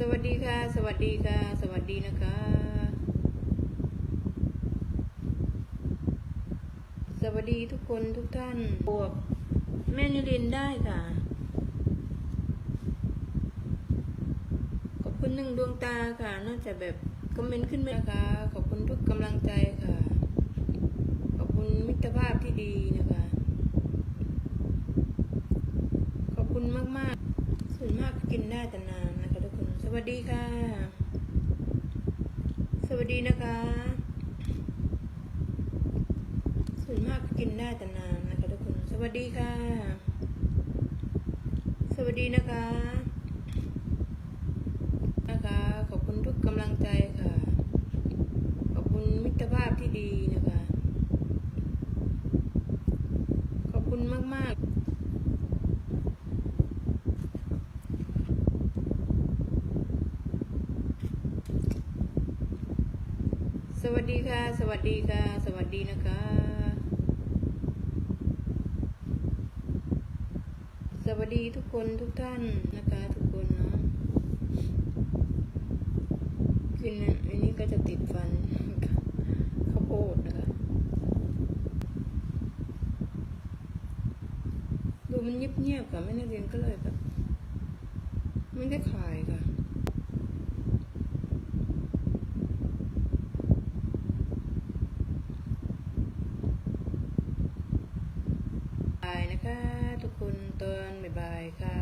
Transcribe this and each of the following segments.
สวัสดีค่ะ สวัสดีค่ะ สวัสดีนะคะ สวัสดีทุกคนทุกท่านบวกแม่นิรินได้ค่ะ ขอบคุณหนึ่งดวงตาค่ะ น่าจะแบบคอมเมนต์ขึ้นไหมนะคะ ขอบคุณทุกกำลังใจค่ะ ขอบคุณมิตรภาพที่ดีนะคะ ขอบคุณมากๆส่วนมากก็กินได้แต่นาน วัสดีค่ะ สวัสดีนะคะ ส่วนมากกินได้แต่นานนะคะทุกคน สวัสดีค่ะ สวัสดีนะคะ นะคะ ขอบคุณทุกกำลังใจค่ะ ขอบคุณมิตรภาพที่ดีนะคะ ขอบคุณมาก ๆ สวัสดีค่ะ สวัสดีค่ะ สวัสดีนะคะ สวัสดีทุกคนทุกท่านนะคะทุกคนเนาะกินอันนี้ก็จะติดฟันข้าวโพดนะคะดูมันเงียบๆค่ะไม่นักเรียนก็เลยแบบไม่ได้ขายค่ะ บายนะ คะทุกคนตอนบ่ายๆค่ะ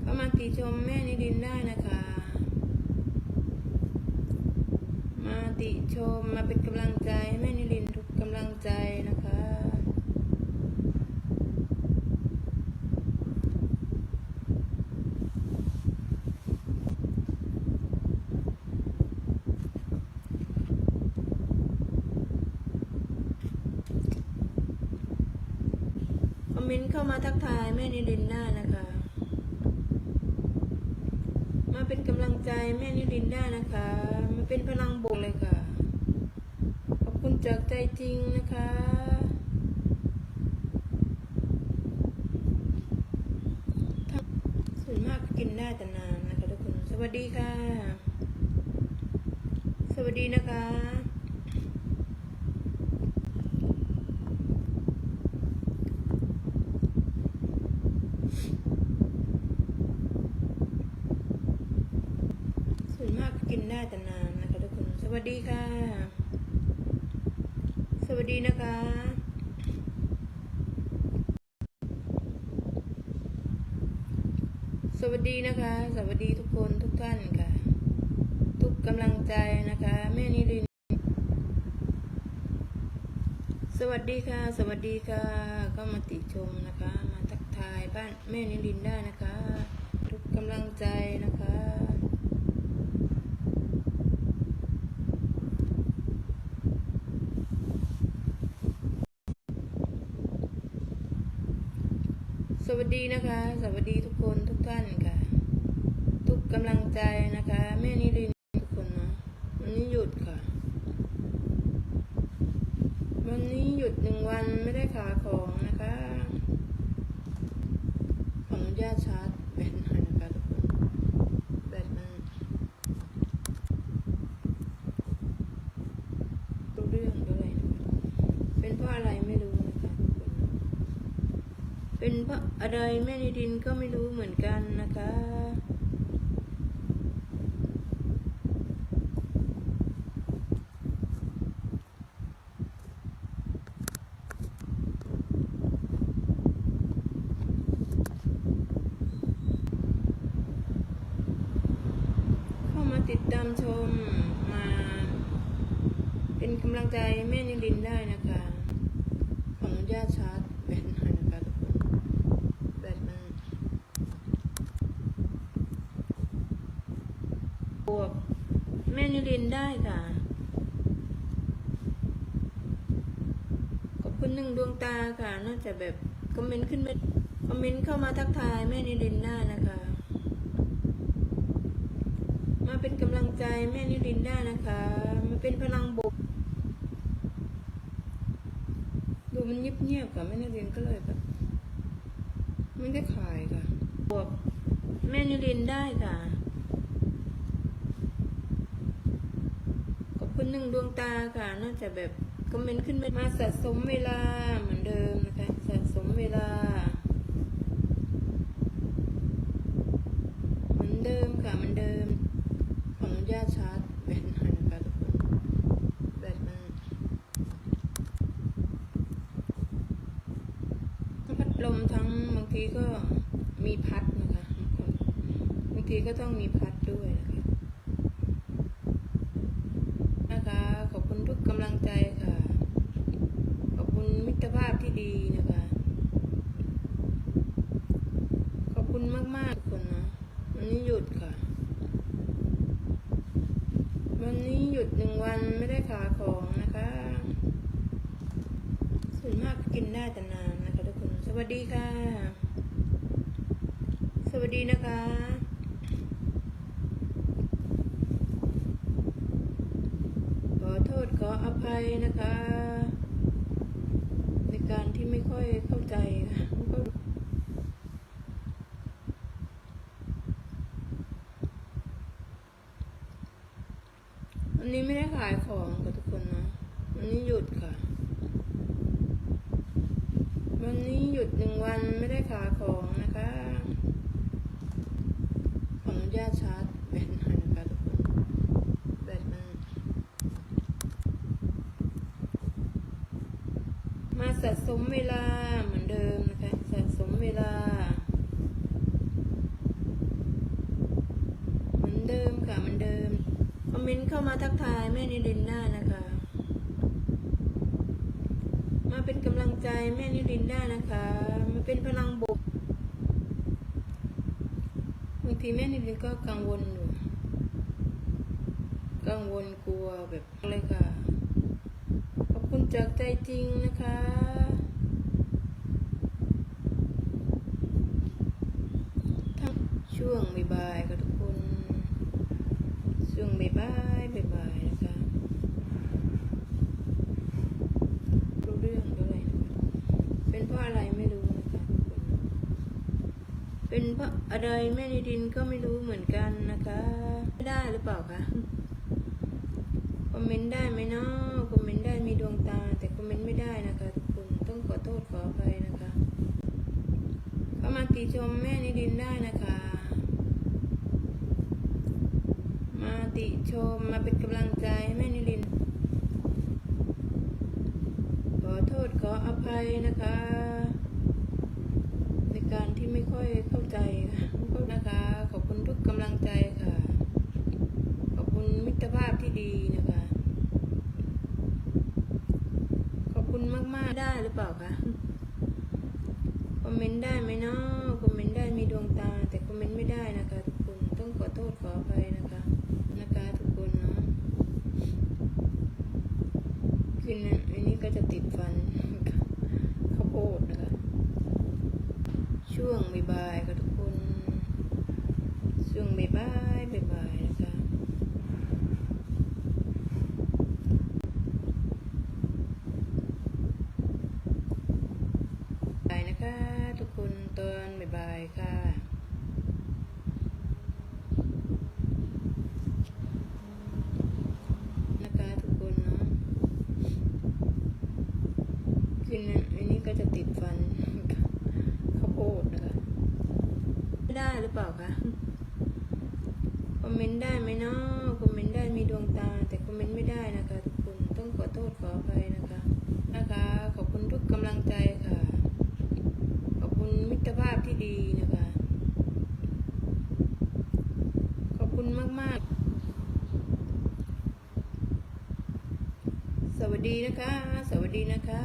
เข้ามาติชมแม่นิดินได้นะคะ มาติชมมาเป็นกำลังใจให้แม่นิดินทุกกำลังใจนะคะ ค อมเมนต์เข้ามาทักทายแม่นิรินได้นะคะ มาเป็นกำลังใจแม่นิรินได้นะคะมาเป็นพลังบวกเลยค่ะ ขอบคุณจากใจจริงนะคะส่วนมากกินได้แต่นานนะคะทุกคน สวัสดีค่ะ สวัสดีนะคะ ส่วนมากก็กิน ได้แต่นานนะคะทุกคน สวัสดีค่ะ สวัสดีนะคะสวัสดีนะคะ สวัสดีทุกคนทุกท่านค่ะ ทุกกำลังใจนะคะ แม่นิริน สวัสดีค่ะ สวัสดีค่ะ ก็มาติชมนะคะ มาทักทายบ้านแม่นิรินได้นะคะ ทุกกำลังใจนะคะ สวัสดีนะคะ สวัสดีทุกคนทุกท่านค่ะ ทุกกำลังใจนะคะ แม่นิรินทุกคนเนาะวันนี้หยุดค่ะ วันนี้หยุดหนึ่งวันไม่ได้ขายของนะคะขออนุญาตชาร์จแบตหน่อยนะคะทุกคนแบตมันรู้เรื่องด้วยนะคะเป็นเพราะอะไรไม่รู้นะคะทุกคน เป็นเพราะอะไรแม่นิดินก็ไม่รู้เหมือนกันนะคะเข้ามาติดตามชมมา เป็นกำลังใจแม่นิดินได้นะคะ ขออนุญาตชาร์จแบตหน่อยนะคะทุกคนแบตมันบวกแม่ นิรินได้ค่ะ ขอบคุณหนึ่งดวงตาค่ะน่าจะแบบคอมเมนต์ขึ้นมาคอมเมนต์เข้ามาทักทายแม่นิรินได้นะคะ มาเป็นกำลังใจแม่นิรินได้นะคะมาเป็นพลังบวกดูมันเงียบๆค่ะแม่นิรินก็เลยแบบไม่ได้ขายค่ะบวกแม่นิรินได้ค่ะ ขอบ คุณหนึ่งดวงตาค่ะ น่าจะแบบคอมเมนต์ขึ้นมามาสะสมเวลาเหมือนเดิมนะคะ สะสมเวลา เหมือนเดิมค่ะเหมือนเดิม ขออนุญาตชาร์จแบตหน่อยนะคะทุกคนแบตมันพัดลมทั้งบางทีก็มีพัดนะคะบางทีก็ต้องมีพัดด้วยนะคะ ขอบคุณทุ กำลังใจค่ะ ขอบคุณมิตรภาพที่ดีนะคะ ขอบคุณมากๆทุกคนนะวันนี้หยุดค่ะ วันนี้หยุดหนึ่งวันไม่ได้ขาของนะคะส่วนมากกินได้แต่นานนะคะทุกคน สวัสดีค่ะ สวัสดีนะคะ ข อโทษขออภัยนะคะ ในการที่ไม่ค่อยเข้าใจค่ะวันนี้ไม่ได้ขายของกับทุกคนนะวันนี้หยุดค่ะ วันนี้หยุดหนึ่งวันไม่ได้ขายของนะคะขออนุญาตชาร์จแบตหน่อยนะคะทุกคนแบตมัน มา สะสมเวลาเหมือนเดิมนะคะสะสมเวลา เหมือนเดิมค่ะเหมือนเดิมคอมเมนต์เข้ามาทักทายแม่นิรินด้นะคะ มาเป็นกำลังใจแม่นิรินด้นะคะมาเป็นพลังบวกบางทีแม่นิรินก็กังวลอยู่กังวลกลัวแบบเลยค่ะ คุณจากใจจริงนะคะ ทั้งช่วงบ่ายๆค่ะทุกคน ช่วงบ่ายๆบ่ายๆนะคะรู้เรื่องเท่าไหร่เป็นเพราะอะไรไม่รู้นะคะทุกคน เป็นเพราะอะไรแม่นิดินก็ไม่รู้เหมือนกันนะคะไม่ได้หรือเปล่าคะคอมเมนต์ได้ไหมเนาะคอมเมนต์ได้มี ติชมแม่นิดินได้นะคะ มาติชมมาเป็นกำลังใจให้แม่นิดิน ขอโทษขออภัยนะคะ ในการที่ไม่ค่อยเข้าใจก็นะคะ ขอบคุณทุกกำลังใจค่ะ ขอบคุณมิตรภาพที่ดีนะคะ ขอบคุณมาก ๆ ได้หรือเปล่าคะคอมเมนต์ได้ไหมเนาะ มเมนต์ได้มีดวงตา แต่คอมเมนต์ไม่ได้นะคะ ทุกคน ต้องขอโทษขออภัยนะคะ นะคะทุกคนเนาะกินอันนี้ก็จะติดฟัน ข้าวโพดนะคะ ช่วงบ่ายๆค่ะทุกคน ช่วงบ่ายๆบ่ายๆนะคะ บ่ายนะคะ ทุกคนตอนบ่ายๆค่ะ นะคะทุกคนเนาะ กินอันนี้ก็จะติดฟันข้าวโพดนะคะไม่ได้หรือเปล่าคะคอมเมนต์ได้ไหมเนาะคอมเมนต์ได้มีดวงตา แต่คอมเมนต์ไม่ได้นะคะทุกคนต้องขอโทษขออภัยนะคะนะคะ ขอบคุณทุกกำลังใจค่ะ ขอบคุณมิตรภาพที่ดีนะคะ ขอบคุณมาก ๆสวัสดีนะคะ สวัสดีนะคะ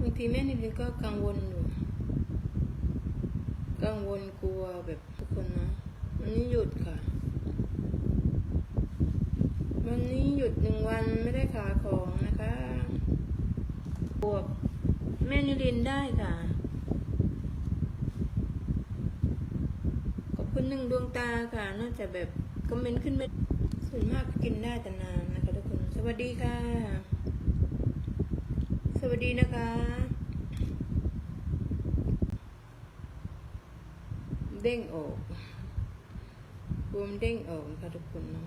บางที แม่นิดนึงก็กังวลอยู่กังวลกลัวแบบทุกคนนะวันนี้หยุดค่ะ วันนี้หยุดหนึ่งวันไม่ได้ขาของนะคะบวกแม่นิรินได้ค่ะ ขอบคุณหนึ่งดวงตาค่ะน่าจะแบบคอมเมนต์ขึ้นมาส่วนมากกินได้แต่นานนะคะทุกคน สวัสดีค่ะ สวัสดีนะคะ เด้งออกรวมเด้งออกนะคะทุกคนเนาะ